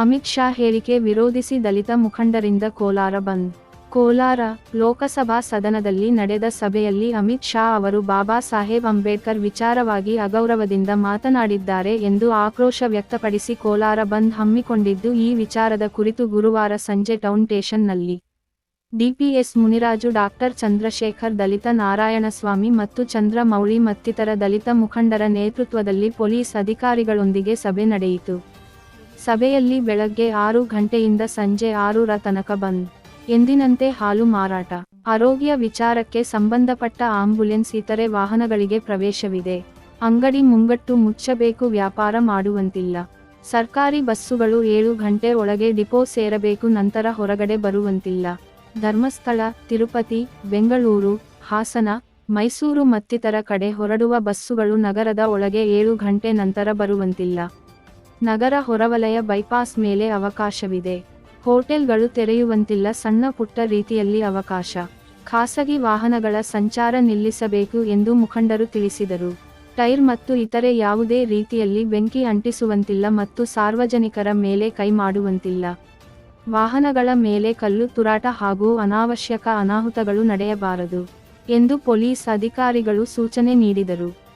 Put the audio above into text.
ಅಮಿತ್ ಶಾ ಹೇಳಿಕೆ ವಿರೋಧಿಸಿ ದಲಿತ ಮುಖಂಡರಿಂದ ಕೋಲಾರ ಬಂದ್. ಕೋಲಾರ ಲೋಕಸಭಾ ಸದನದಲ್ಲಿ ನಡೆದ ಸಭೆಯಲ್ಲಿ ಅಮಿತ್ ಶಾ ಅವರು ಬಾಬಾ ಸಾಹೇಬ್ ಅಂಬೇಡ್ಕರ್ ವಿಚಾರವಾಗಿ ಅಗೌರವದಿಂದ ಮಾತನಾಡಿದ್ದಾರೆ ಎಂದು ಆಕ್ರೋಶ ವ್ಯಕ್ತಪಡಿಸಿ ಕೋಲಾರ ಬಂದ್ ಹಮ್ಮಿಕೊಂಡಿದ್ದು ಈ ವಿಚಾರದ ಕುರಿತು ಗುರುವಾರ ಸಂಜೆ ಟೌನ್ ಸ್ಟೇಷನ್ನಲ್ಲಿ. ಡಿಪಿಎಸ್ ಮುನಿರಾಜು, ಡಾಕ್ಟರ್ ಚಂದ್ರಶೇಖರ್, ದಲಿತ ನಾರಾಯಣಸ್ವಾಮಿ ಮತ್ತು ಚಂದ್ರಮೌಳಿ ಮತ್ತಿತರ ದಲಿತ ಮುಖಂಡರ ನೇತೃತ್ವದಲ್ಲಿ ಪೊಲೀಸ್ ಅಧಿಕಾರಿಗಳೊಂದಿಗೆ ಸಭೆ ನಡೆಯಿತು. ಸಭೆಯಲ್ಲಿ ಬೆಳಗ್ಗೆ ಆರು ಗಂಟೆಯಿಂದ ಸಂಜೆ ಆರೂರ ತನಕ ಬಂದ್. ಎಂದಿನಂತೆ ಹಾಲು ಮಾರಾಟ. ಆರೋಗ್ಯ ವಿಚಾರಕ್ಕೆ ಸಂಬಂಧಪಟ್ಟ ಆಂಬ್ಯುಲೆನ್ಸ್ ಇತರೆ ವಾಹನಗಳಿಗೆ ಪ್ರವೇಶವಿದೆ. ಅಂಗಡಿ ಮುಂಗಟ್ಟು ಮುಚ್ಚಬೇಕು ವ್ಯಾಪಾರ ಮಾಡುವಂತಿಲ್ಲ. ಸರ್ಕಾರಿ ಬಸ್ಸುಗಳು ಏಳು ಗಂಟೆ ಒಳಗೆ ಡಿಪೋ ಸೇರಬೇಕು ನಂತರ ಹೊರಗಡೆ ಬರುವಂತಿಲ್ಲ. ಧರ್ಮಸ್ಥಳ, ತಿರುಪತಿ, ಬೆಂಗಳೂರು, ಹಾಸನ, ಮೈಸೂರು ಮತ್ತಿತರ ಕಡೆ ಹೊರಡುವ ಬಸ್ಸುಗಳು ನಗರದ ಒಳಗೆ ಏಳು ಗಂಟೆ ನಂತರ ಬರುವಂತಿಲ್ಲ. ನಗರ ಹೊರವಲಯ ಬೈಪಾಸ್ ಮೇಲೆ ಅವಕಾಶವಿದೆ. ಹೋಟೆಲ್ಗಳು ತೆರೆಯುವಂತಿಲ್ಲ ಸಣ್ಣ ಪುಟ್ಟ ರೀತಿಯಲ್ಲಿ ಅವಕಾಶ. ಖಾಸಗಿ ವಾಹನಗಳ ಸಂಚಾರ ನಿಲ್ಲಿಸಬೇಕು ಎಂದು ಮುಖಂಡರು ತಿಳಿಸಿದರು. ಟೈರ್ ಮತ್ತು ಇತರೆ ಯಾವುದೇ ರೀತಿಯಲ್ಲಿ ಬೆಂಕಿ ಅಂಟಿಸುವಂತಿಲ್ಲ ಮತ್ತು ಸಾರ್ವಜನಿಕರ ಮೇಲೆ ಕೈ ಮಾಡುವಂತಿಲ್ಲ. ವಾಹನಗಳ ಮೇಲೆ ಕಲ್ಲು ತುರಾಟ ಹಾಗೂ ಅನಾವಶ್ಯಕ ಅನಾಹುತಗಳು ನಡೆಯಬಾರದು ಎಂದು ಪೊಲೀಸ್ ಅಧಿಕಾರಿಗಳು ಸೂಚನೆ ನೀಡಿದರು.